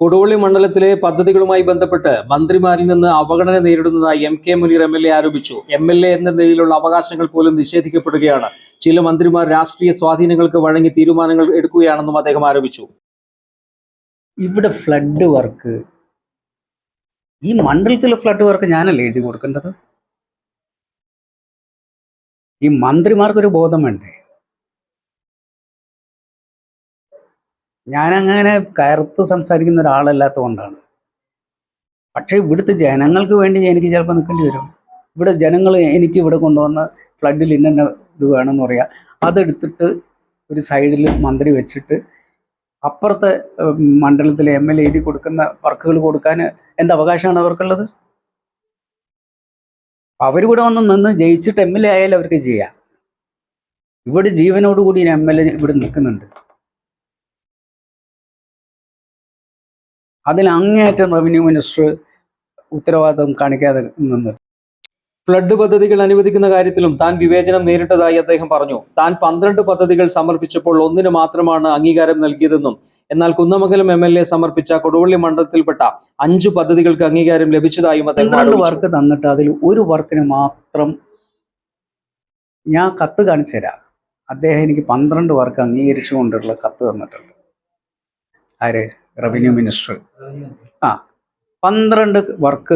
കൊടുവള്ളി മണ്ഡലത്തിലെ പദ്ധതികളുമായി ബന്ധപ്പെട്ട് മന്ത്രിമാരിൽ നിന്ന് അവഗണന നേരിടുന്നതായി M K Muneer M L A ആരോപിച്ചു. എം എൽ എ എന്ന നിലയിലുള്ള അവകാശങ്ങൾ പോലും നിഷേധിക്കപ്പെടുകയാണ്. ചില മന്ത്രിമാർ രാഷ്ട്രീയ സ്വാധീനങ്ങൾക്ക് വഴങ്ങി തീരുമാനങ്ങൾ എടുക്കുകയാണെന്നും അദ്ദേഹം ആരോപിച്ചു. ഇവിടെ ഫ്ലഡ് വർക്ക്. ഈ മണ്ഡലത്തിലെ ഫ്ലഡ് വർക്ക് ഞാനല്ലേ എഴുതി കൊടുക്കേണ്ടത്? ഈ മന്ത്രിമാർക്കൊരു ബോധം വേണ്ടേ? ഞാനങ്ങനെ കയർത്ത് സംസാരിക്കുന്ന ഒരാളല്ലാത്തതുകൊണ്ടാണ്. പക്ഷേ ഇവിടുത്തെ ജനങ്ങൾക്ക് വേണ്ടി എനിക്ക് ചിലപ്പോൾ നിൽക്കേണ്ടി വരും. ഇവിടെ ജനങ്ങൾ എനിക്ക് ഇവിടെ കൊണ്ടുവന്ന ഫ്ലഡിൽ ഇന്ന ഇത് വേണമെന്ന് പറയാം. അതെടുത്തിട്ട് ഒരു സൈഡിൽ മന്ത്രി വെച്ചിട്ട് അപ്പുറത്തെ മണ്ഡലത്തിലെ എം എൽ എ എഴുതി കൊടുക്കുന്ന വർക്കുകൾ കൊടുക്കാൻ എന്ത് അവകാശമാണ് അവർക്കുള്ളത്? അവർ കൂടെ വന്ന് നിന്ന് ജയിച്ചിട്ട് എം എൽ എ ആയാലും അവർക്ക് ചെയ്യാം. ഇവിടെ ജീവനോടുകൂടി എം എൽ എ ഇവിടെ നിൽക്കുന്നുണ്ട്. അതിൽ അങ്ങേയറ്റം റവന്യൂ മിനിസ്റ്റർ ഉത്തരവാദിത്വം കാണിക്കാതെ നിന്ന് ഫ്ലഡ് പദ്ധതികൾ അനുവദിക്കുന്ന കാര്യത്തിലും താൻ വിവേചനം നേരിട്ടതായി അദ്ദേഹം പറഞ്ഞു. താൻ പന്ത്രണ്ട് പദ്ധതികൾ സമർപ്പിച്ചപ്പോൾ ഒന്നിന് മാത്രമാണ് അംഗീകാരം നൽകിയതെന്നും എന്നാൽ കുന്നമംഗലം എം എൽ എ സമർപ്പിച്ച കൊടുവള്ളി മണ്ഡലത്തിൽപ്പെട്ട അഞ്ച് പദ്ധതികൾക്ക് അംഗീകാരം ലഭിച്ചതായും അദ്ദേഹം വർക്ക് തന്നിട്ട് അതിൽ ഒരു വർക്കിന് മാത്രം ഞാൻ കത്ത് കാണിച്ചു തരാം. അദ്ദേഹം എനിക്ക് പന്ത്രണ്ട് വർക്ക് അംഗീകരിച്ചുകൊണ്ടുള്ള കത്ത് തന്നിട്ടുണ്ട്. ആര്? Revenue minister. ആ പന്ത്രണ്ട് വർക്ക്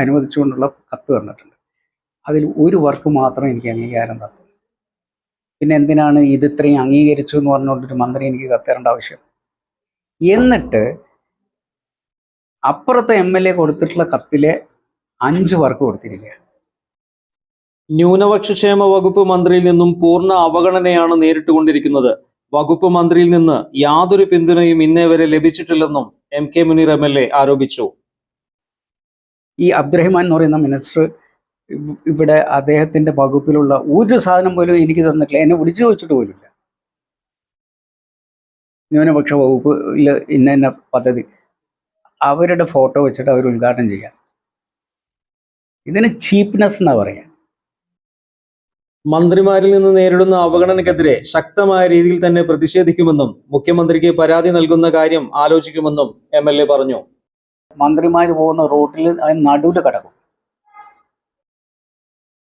അനുവദിച്ചുകൊണ്ടുള്ള കത്ത് തന്നിട്ടുണ്ട്. അതിൽ ഒരു വർക്ക് മാത്രം എനിക്ക് അംഗീകാരം തന്നു. പിന്നെ എന്തിനാണ് ഇത് ഇത്രയും അംഗീകരിച്ചു എന്ന് പറഞ്ഞുകൊണ്ടൊരു മന്ത്രി എനിക്ക് കത്ത് ആവശ്യം? എന്നിട്ട് അപ്പുറത്തെ എം എൽ എ കൊടുത്തിട്ടുള്ള കത്തിലെ അഞ്ച് വർക്ക് കൊടുത്തിരിക്കുകയാണ്. ന്യൂനപക്ഷക്ഷേമ വകുപ്പ് മന്ത്രിയിൽ നിന്നും പൂർണ അവഗണനയാണ് നേരിട്ടുകൊണ്ടിരിക്കുന്നത്. വകുപ്പ് മന്ത്രിയിൽ നിന്ന് യാതൊരു പിന്തുണയും ഇന്നേ വരെ ലഭിച്ചിട്ടില്ലെന്നും M K Muneer M L A ആരോപിച്ചു. ഈ അബ്ദുറഹിമാൻ എന്ന് പറയുന്ന മിനിസ്റ്റർ ഇവിടെ അദ്ദേഹത്തിന്റെ വകുപ്പിലുള്ള ഒരു സാധനം പോലും എനിക്ക് തന്നിട്ടില്ല. എന്നെ വിളിച്ചു ചോദിച്ചിട്ട് പോലുമില്ല. ന്യൂനപക്ഷ വകുപ്പിൽ ഇന്ന ഇന്ന പദ്ധതി. അവരുടെ ഫോട്ടോ വെച്ചിട്ട് അവർ ഉദ്ഘാടനം ചെയ്യാം. ഇതിന് ചീപ്നെസ് എന്നാ പറയാ? മന്ത്രിമാരിൽ നിന്ന് നേരിടുന്ന അവഗണനക്കെതിരെ ശക്തമായ രീതിയിൽ തന്നെ പ്രതിഷേധിക്കുമെന്നും മുഖ്യമന്ത്രിക്ക് പരാതി നൽകുന്ന കാര്യം ആലോചിക്കുമെന്നും എം പറഞ്ഞു. മന്ത്രിമാർ പോകുന്ന റോട്ടിൽ അതിന് നടുവിൽ കിടക്കും.